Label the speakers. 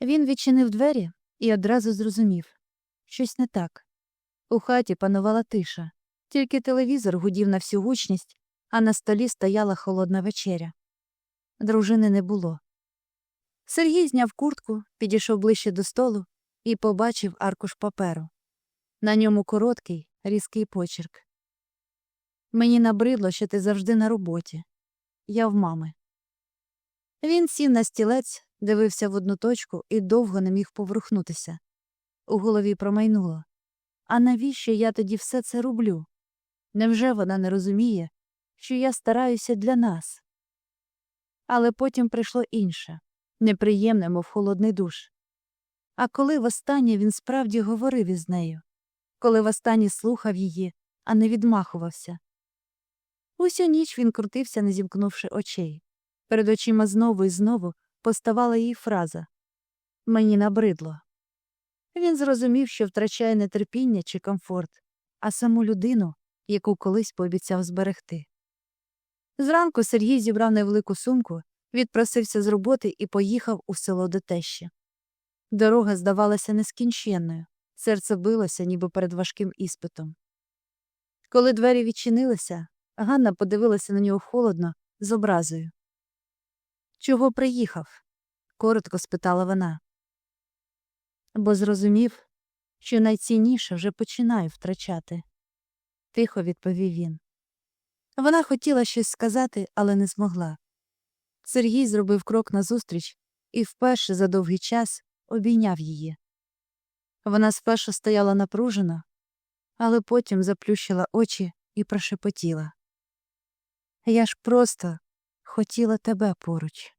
Speaker 1: Він відчинив двері і одразу зрозумів щось не так. У хаті панувала тиша, тільки телевізор гудів на всю гучність, а на столі стояла холодна вечеря. Дружини не було. Сергій зняв куртку, підійшов ближче до столу і побачив аркуш паперу. На ньому короткий, різкий почерк. Мені набридло, що ти завжди на роботі. Я в мами. Він сів на стілець, дивився в одну точку і довго не міг поворухнутися. У голові промайнуло. А навіщо я тоді все це роблю? Невже вона не розуміє, що я стараюся для нас? Але потім прийшло інше неприємне, мов холодний душ. А коли востаннє він справді говорив із нею, коли востаннє слухав її, а не відмахувався. Усю ніч він крутився, не зімкнувши очей. Перед очима знову і знову поставала її фраза Мені набридло. Він зрозумів, що втрачає не терпіння чи комфорт, а саму людину, яку колись пообіцяв зберегти. Зранку Сергій зібрав невелику сумку, відпросився з роботи і поїхав у село до тещі. Дорога здавалася нескінченною, серце билося, ніби перед важким іспитом. Коли двері відчинилися, Ганна подивилася на нього холодно, з образою. Чого приїхав? Коротко спитала вона. Бо зрозумів, що найцінніше вже починаю втрачати, тихо відповів він. Вона хотіла щось сказати, але не змогла. Сергій зробив крок назустріч і вперше за довгий час обійняв її. Вона спершу стояла напружено, але потім заплющила очі і прошепотіла. Я ж просто хотіла тебе поруч.